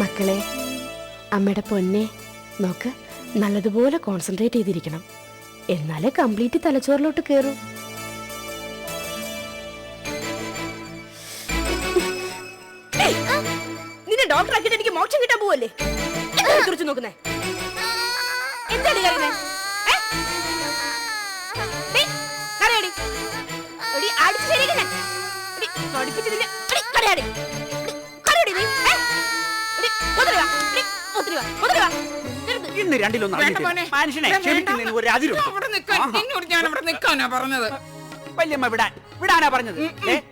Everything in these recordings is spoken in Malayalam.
മക്കളെ അമ്മയുടെ പൊന്നെ നോക്ക് നല്ലതുപോലെ കോൺസെൻട്രേറ്റ് ചെയ്തിരിക്കണം എന്നാലേ കംപ്ലീറ്റ് തലച്ചോറിലോട്ട് കയറൂ നിന്നെ ഡോക്ടർ എനിക്ക് മോക്ഷം കിട്ടാൻ പോവല്ലേ കുറിച്ച് നോക്കുന്നേ എന്താണ് കരയുന്നേ? കരയടി. അടിച്ച് കടിപ്പിച്ച് നിന്നെ. എടി, കരയാടി. എടി, നീ. ഒത്തിരി വാ. ഒത്തിരി വാ. ഒത്തിരി വാ. ഇന്ന് രണ്ടിലൊന്നും. മനുഷ്യനെ. ക്ഷമിക്കുന്നതിന് ഒരു അതിരുണ്ട്. പറഞ്ഞത്. വല്യമ്മ വിടാൻ. വിടാനാ പറഞ്ഞത്.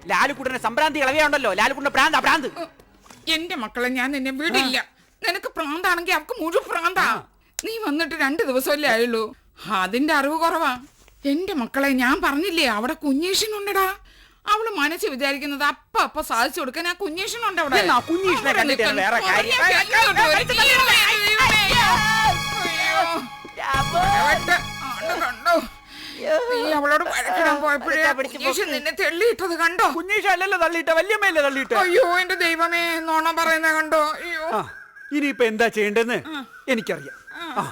ലാലുക്കുട്ടനെ സംഭ്രാന്തി ഇളവിയുണ്ടല്ലോ ലാലുക്കുട്ടന്റെ പ്രാന്ത പ്രാന്ത്. എന്റെ മക്കളെ ഞാൻ നിന്നെ വിടില്ല. നിനക്ക് പ്രാന്താണെങ്കിൽ അവക്ക് മുഴുവൻ പ്രാന്താ. നീ വന്നിട്ട് രണ്ടു ദിവസമല്ലേ ആയുള്ളൂ? അതിന്റെ അറിവ് കുറവാ. എന്റെ മക്കളെ ഞാൻ പറഞ്ഞില്ലേ അവിടെ കുഞ്ഞീഷനുണ്ടടാ അവൾ മനസ്സിൽ വിചാരിക്കുന്നത് അപ്പ അപ്പ സാധിച്ചു കൊടുക്കാൻ ആ കുഞ്ഞീഷനുണ്ട് അവിടെ. കുഞ്ഞീഷനെ കണ്ടിട്ട് വേറെ കണ്ടോ നീ അവളോട് വഴക്കിടാൻ പോയപ്പോഴേ കുഞ്ഞീഷൻ നിന്നെ തെള്ളിയിട്ടത് കണ്ടോ? കുഞ്ഞീഷ അല്ലല്ലോ തള്ളിയിട്ട വല്യമ്മയല്ലേ തള്ളിയിട്ട. അയ്യോ എന്റെ ദൈവമേ നോണ പറയുന്ന കണ്ടോ? അയ്യോ. ഇനിയിപ്പൊ എന്താ ചെയ്യേണ്ടെന്ന് എനിക്കറിയാം. ആ.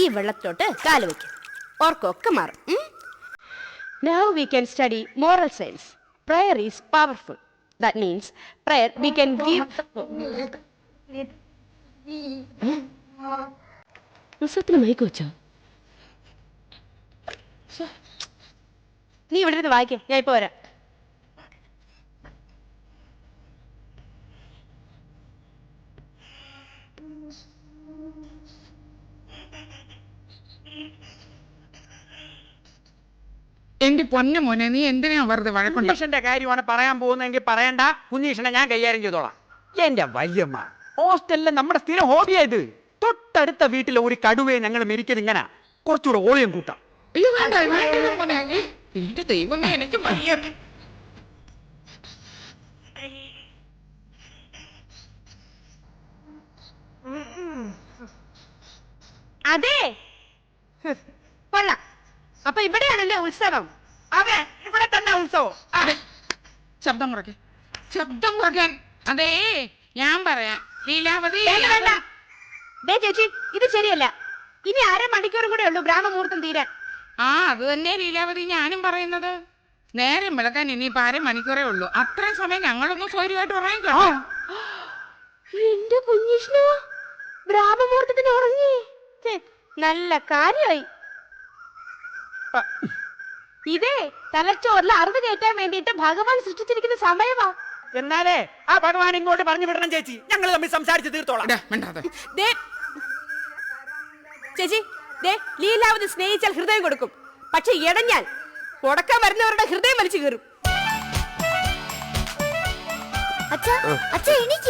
ഈ വെള്ളത്തോട്ട് കാൽ വയ്ക്കും ഓർക്കൊക്കെ മാറും. Now we can study moral science prayer is powerful that means prayer we can give പുസ്തകത്തിന് മയക്ക് വെച്ചോ? നീ ഇവിടെ നിന്ന് വായിക്കേ. ഞാൻ ഇപ്പൊ വരാം. എന്റെ പൊന്നു മോനെ നീ എന്തിനാ വെറുതെ വഴക്കുണ്ട് കുഞ്ഞീഷന്റെ കാര്യമാണ് പറയാൻ പോകുന്നതെങ്കിൽ പറയണ്ട. കുഞ്ഞീഷനെ ഞാൻ കൈകാര്യം ചെയ്തോളാം. എന്റെ വല്യമ്മ. ഹോസ്റ്റലിലെ നമ്മുടെ സ്ഥിരം ഹോബിയായത് തൊട്ടടുത്ത വീട്ടിലെ ഒരു കടുവയെ ഞങ്ങൾ മെരിക്കുന്നത് ഇങ്ങനെ. കുറച്ചുകൂടെ ഓളിയം കൂട്ടാം. അയ്യോ വേണ്ട വേണ്ട മോനെ. എന്റെ ദൈവമേ എനിക്ക് വയ്യ അതെ. കൊള്ളാം. അപ്പൊ ഇവിടെയാണല്ലേ ഉത്സവം? അതെ ഇവിടെ തന്നെ ഉത്സവം. ശബ്ദം കുറയ്ക്ക്. ശബ്ദം കുറയ്ക്കാൻ. അതേ ഞാൻ പറയാം. ലീലാവതി വേണ്ട ചേച്ചി ഇത് ശരിയല്ല. ഇനി അരമണിക്കൂറും കൂടെ ഉള്ളൂ ബ്രാഹ്മമുഹൂർത്തം തീരാൻ. ആ അത് തന്നെ ലീലാവതി ഞാനും പറയുന്നത്. നേരം വിളക്കാൻ ഇനിയിപ്പോ അര മണിക്കൂറേ ഉള്ളൂ. അത്രയും സമയം ഞങ്ങളൊന്ന് സൗകര്യമായിട്ട് ഉറങ്ങിക്കോ. എന്റെ കുഞ്ഞിഷ്ണു ബ്രാഹ്മമുഹൂർത്തത്തിന് ഉറങ്ങി. നല്ല കാര്യമായി. ഇതേ തലച്ചോറിൽ അറിവ് കയറ്റാൻ വേണ്ടിയിട്ട് ഭഗവാൻ സൃഷ്ടിച്ചിരിക്കുന്ന സമയമാ. എന്നാലേ ആ ഭഗവാൻ ഇങ്ങോട്ട് പറഞ്ഞു വിടണം ചേച്ചി. ഞങ്ങൾ തമ്മിൽ സംസാരിച്ച് തീർത്തോളാം. ദേ ചേച്ചി ദേ ലീലാവതി സ്നേഹിച്ചാൽ ഹൃദയം കൊടുക്കും. പക്ഷെ ഇടഞ്ഞാൽ ഉടക്കാൻ വരുന്നവരുടെ ഹൃദയം വലിച്ചു കയറും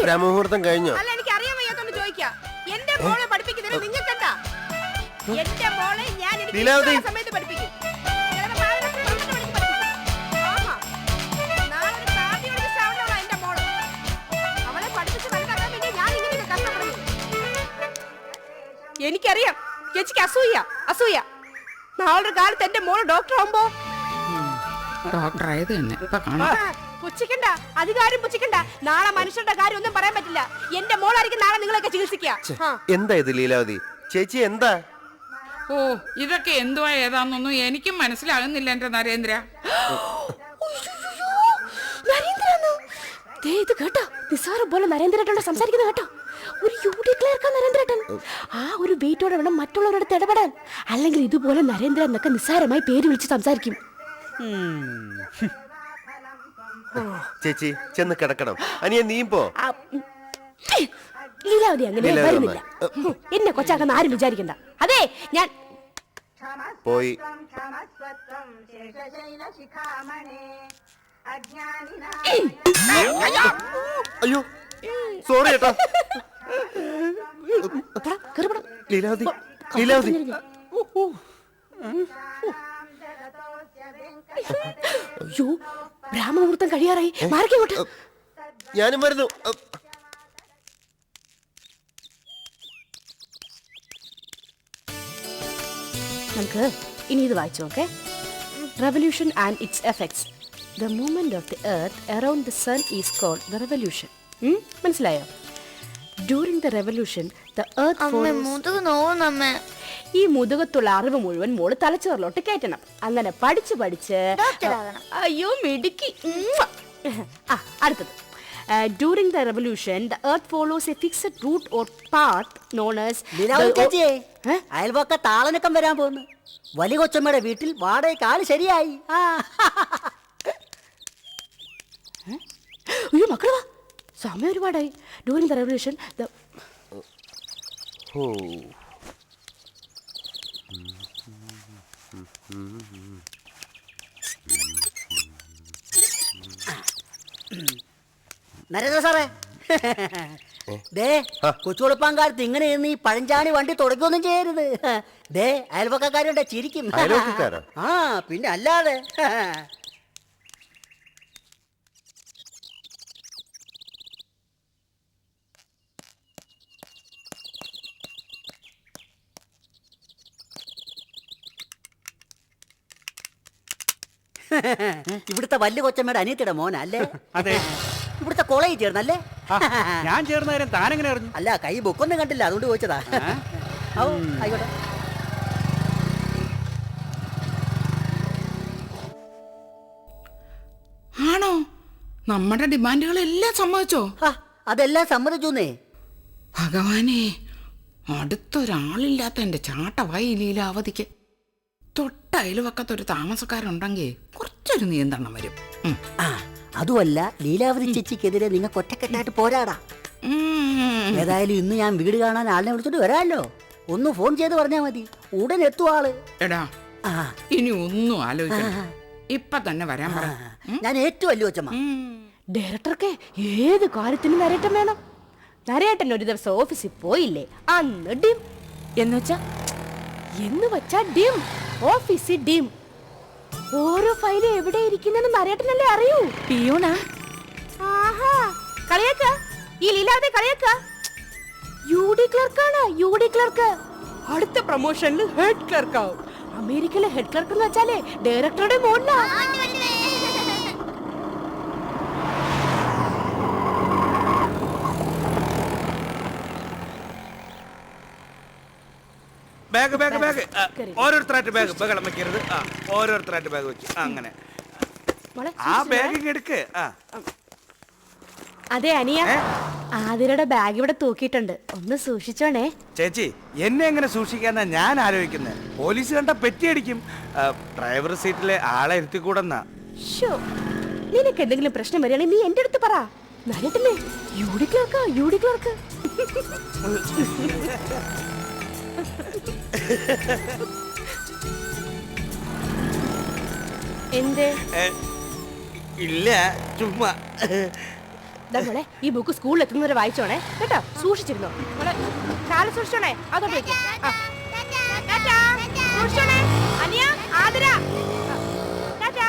ബ്രഹ്മമുഹൂർത്തം കഴിഞ്ഞോ? അല്ല എനിക്ക് അറിയാൻ വയ്യാത്തോണ്ട് ചോദിക്കാം. എന്റെ മോളെ പഠിപ്പിക്കുന്നതിന് നിങ്ങൾക്കെന്താ? എന്റെ മോളെ ഞാൻ എനിക്ക്. സമയത്ത് പഠിപ്പിക്കും. എനിക്കറിയാം. ചേച്ചിക്ക് അസൂയ അസൂയ. നാളൊരു കാലത്ത് എന്റെ മോൾ ഡോക്ടർ ആവുമ്പോ. ഡോക്ടർ ആയത് തന്നെ. ഇപ്പൊ കാണാം. പുച്ഛിക്കണ്ട. അധികാരം പുച്ഛിക്കണ്ട. നാളെ മനുഷ്യരുടെ കാര്യം ഒന്നും പറയാൻ പറ്റില്ല. എന്റെ മോളായിരിക്കും നാളെ നിങ്ങളൊക്കെ ചികിത്സിക്കുക എന്താ ഇത് ലീലാവതി? ചേച്ചി എന്താ? ഓ ഇതൊക്കെ എന്തുവാ ഏതാന്നൊന്നും എനിക്കും മനസ്സിലാകുന്നില്ല എന്റെ നരേന്ദ്ര. ഇത് കേട്ടോ. നിസ്സാരം പോലെ നരേന്ദ്രനോട് സംസാരിക്കുന്നത് കേട്ടോ. ഒരു യു ഡി ക്ലർക്കാ നരേന്ദ്രേട്ടൻ. ആ ഒരു വെയിറ്റോടെ വേണം മറ്റുള്ളവരോട് ഇടപെടാൻ. അല്ലെങ്കിൽ ഇതുപോലെ നരേന്ദ്രൻ എന്നൊക്കെ നിസ്സാരമായി പേര് വിളിച്ച് സംസാരിക്കും. ചേച്ചി ചെന്ന് കിടക്കണം. അനിയ നീ പോ. ആ, ഉം. ലീലാവതി അങ്ങനെ വരുന്നില്ല. എന്നെ കൊച്ചാക്കുന്ന ആരും വിചാരിക്കണ്ട. അതെ ഞാൻ പോയി. അയ്യോ സോറി ഏട്ടാ. ലീലാവതി ലീലാവതി. അയ്യോ ബ്രാഹ്മമുഹൂർത്തം കഴിയാറായി. മാറിക്കോട്ടെ ഞാനും വരുന്നു. നമുക്ക് ഇനി ഇത് വായിച്ചു നോക്കെ. Revolution and its effects the movement of the earth around the sun is called the revolution മനസ്സിലായോ? ഡ്യൂറിംഗ് ദ റെവല്യൂഷൻ ദ അമ്മ എർത്ത് മുതുക് നോവുന്നമ്മ ഈ മുതുകത്തുള്ള അറിവ് മുഴുവൻ മോൾ തലച്ചോറിലോട്ട് കയറ്റണം അങ്ങനെ പഠിച്ച് പഠിച്ച്. അയ്യോ മിടുക്കി. ആ അടുത്തത് during the revolution the earth follows a fixed route or path ഏ? അയൽവക്ക താളനക്കം വരാൻ പോകുന്നു വലിയ കൊച്ചമ്മയുടെ വീട്ടിൽ വാടകയ്ക്ക് ആൾ ശരിയായി ആ അയ്യോ മക്കളെ വാ സമയം ഒരുപാടായി. During the revolution the. ഓ നരേന്ദ്ര സാറേ. ദേ കൊച്ചുകൊടുപ്പാങ്കാലത്ത് ഇങ്ങനെ ഇരുന്ന് ഈ പഴഞ്ചാണി വണ്ടി തുടക്കൊന്നും ചെയ്യരുത്. ദേ അയൽവക്കക്കാരുണ്ട് ചിരിക്കും? ആ പിന്നെ അല്ലാതെ. ഇവിടുത്തെ വല്ല കൊച്ചമ്മയുടെ അനിയത്തിയുടെ മോന അല്ലേ അതെ. ഇവിടുത്തെ കോളേജിൽ ചേർന്നല്ലേ? ഞാൻ ചേർന്ന കാര്യം താനെങ്ങനെ അറിഞ്ഞു? അല്ല കൈ ബുക്കൊന്നും കണ്ടില്ല അതുകൊണ്ട് ചോദിച്ചതാ. ഓ ആയിക്കോട്ടെ. ആണോ? നമ്മുടെ ഡിമാൻഡുകളെല്ലാം സമ്മതിച്ചോ? ആ, അതെല്ലാം സമ്മതിച്ചു ഭഗവാനെ അടുത്തൊരാളില്ലാത്ത എന്റെ ചാട്ടവായി ലീലാവതിക്ക്. തൊട്ട അയൽവക്കത്തൊരു താമസക്കാരുണ്ടെങ്കിൽ കുറച്ചൊരു നിയന്ത്രണം വരും. ആ അതുമല്ല ലീലാവതി ചേച്ചിക്കെതിരെ നിങ്ങൾ ഒറ്റക്കെട്ടായിട്ട് പോരാടാ. ഏതായാലും ഇന്ന് ഞാൻ വീട് കാണാൻ ആളിനെ വിളിച്ചിട്ട് വരാല്ലോ ഒന്ന് ഫോൺ ചെയ്ത് പറഞ്ഞാ മതി. ഉടൻ എത്തും ആൾ. എടാ ആ, ഇനി ഒന്നും ആലോചിക്കണം ഇപ്പൊ തന്നെ വരാൻ പറ. ഞാൻ ഏറ്റവും വലിയ കൊച്ചമ്മ ഡയറക്ടർക്ക് ഏത് കാര്യത്തിനും നരേട്ടൻ വേണം. നരേട്ടൻ ഒരു ദിവസം ഓഫീസിൽ പോയില്ലേ? അന്ന് ഡിം. എന്ന് വെച്ചാ എന്ന് വെച്ചാ ഡിം. ഓഫീസ് ഡിം. ഓരോ ഫയലും എവിടെ ഇരിക്കുന്നെന്ന് നരേട്ടനല്ലേ അറിയൂ. പിയോണ. ആഹാ. കളിയാക്ക. ഈ ലീലാതെ കളിയാക്ക. യു ഡി ക്ലർക്കാണ് യു ഡി ക്ലർക്ക്. അടുത്ത പ്രൊമോഷനിൽ ഹെഡ് ക്ലർക്ക് ആവും അമേരിക്കയിലെ ഹെഡ് ക്ലർക്ക് എന്ന് വെച്ചാലേ ഡയറക്ടറുടെ മോളിലാ. Bag bag bag. ഓരോരുത്തരായിട്ട് ബാഗ് ബഹളം വെക്കരുത്. ആ ഓരോരുത്തരായിട്ട് ബാഗ് വെച്ചു. അങ്ങനെ. ആ ബാഗ് എടുക്ക്. ആ. അതെ അനിയ. ആതിരയുടെ ബാഗ് ഇവിടെ തൂക്കിയിട്ടുണ്ട്. ഒന്ന് സൂക്ഷിച്ചോണേ. ചേച്ചി എന്നെ എങ്ങനെ സൂക്ഷിക്കാന്നാ ഞാൻ ആലോചിക്കുന്നത് പോലീസ് കണ്ട പെറ്റിയടിക്കും അടിക്കും. ഡ്രൈവർ സീറ്റിലെ ആളെ ഇരുത്തിക്കൂടെന്നാ. ഷോ നിനക്ക് എന്തെങ്കിലും പ്രശ്നം വരികയാണെങ്കിൽ നീ എന്റെ അടുത്ത് പറ. നല്ലേ യൂടി ക്ലർക്ക് ക്ലർക്കാ യു ഡി ക്ലർക്ക് എന്തേ ഇല്ല ചുമ്മാ മോളെ ഈ ബുക്ക് സ്കൂളിൽ എത്തുന്നവരെ വായിച്ചോണേ കേട്ടോ സൂക്ഷിച്ചിരുന്നോ മോളെ കാലം സൂക്ഷിച്ചോണേ അതോട്ട് വെക്ക്. ആ. ടാറ്റാ. സൂക്ഷിച്ചോണേ അനിയ ആതിര. ടാറ്റാ.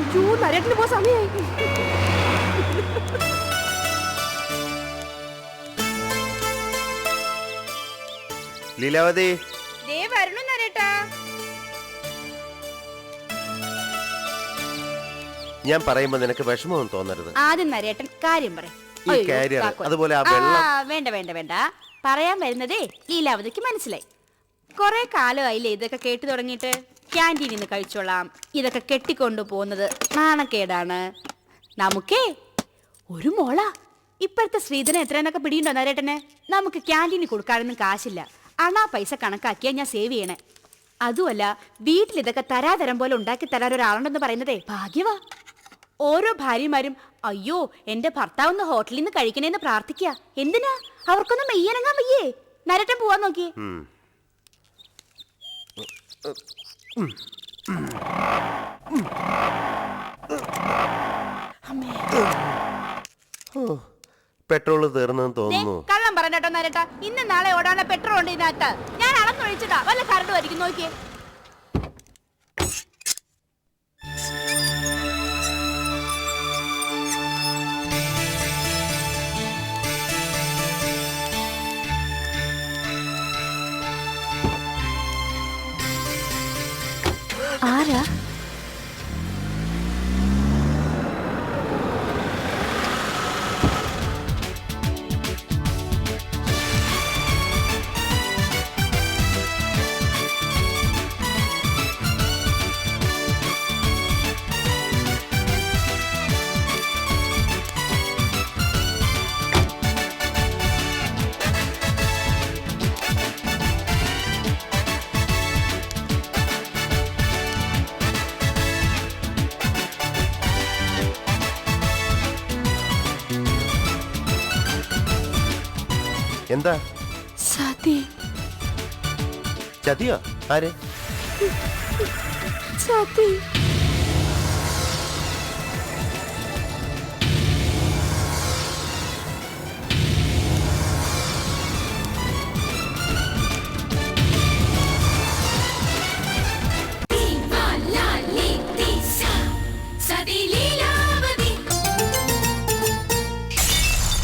അയ്യോ നരേട്ടന് പോ സമയായി ലീലാവതി. ദേ വരണു നരേട്ടാ. ഞാൻ പറയുമ്പോ നിനക്ക് വിഷമമൊന്നും തോന്നരുത്. ആദ്യം നരേട്ടൻ കാര്യം പറ ഈ കാര്യം അതുപോലെ ആ വെള്ളം. വേണ്ട വേണ്ട വേണ്ട. പറയാൻ വരുന്നതേ ലീലാവതിക്ക് മനസ്സിലായി. കുറെ കാലമായില്ലേ ഇതൊക്കെ കേട്ടു തുടങ്ങിയിട്ട്? ക്യാന്റീനിൽ നിന്ന് കഴിച്ചോളാം. ഇതൊക്കെ കെട്ടിക്കൊണ്ടു പോകുന്നത് നാണക്കേടാണ്. നമുക്കേ ഒരു മോള. ഇപ്പോഴത്തെ ശ്രീധരൻ എത്രയെന്നൊക്കെ പിടിയുണ്ടോ നരേട്ടന്? നമുക്ക് ക്യാന്റീനിൽ കൊടുക്കാനൊന്നും കാശില്ല. അണാ പൈസ കണക്കാക്കിയാ ഞാൻ സേവ് ചെയ്യണേ. അതുമല്ല വീട്ടിൽ ഇതൊക്കെ തരാതരം പോലെ ഉണ്ടാക്കി തരാൻ ഒരാളുണ്ടെന്ന് പറയുന്നതേ ഭാഗ്യവാ. ഓരോ ഭാര്യമാരും അയ്യോ എന്റെ ഭർത്താവ് ഒന്ന് ഹോട്ടലിൽ നിന്ന് കഴിക്കണേന്ന് പ്രാർത്ഥിക്കുക എന്തിനാ? അവർക്കൊന്നും മെയ്യനങ്ങാൻ വയ്യേ. നരട്ടം പോവാൻ നോക്കി ഉം. പെട്രോൾ തീർന്നെന്ന് തോന്നുന്നു. പറഞ്ഞോ നരട്ട ഇന്ന് നാളെ ഓടാനുള്ള പെട്രോൾ ഉണ്ട് ഇതിനകത്ത്. ഞാൻ അളന്നൊഴിച്ചിട്ടാ വല്ല കറണ്ട് വരിക്കും നോക്കിയേ. എന്താ? സതി. ചതിയോ? ആര്? സതി.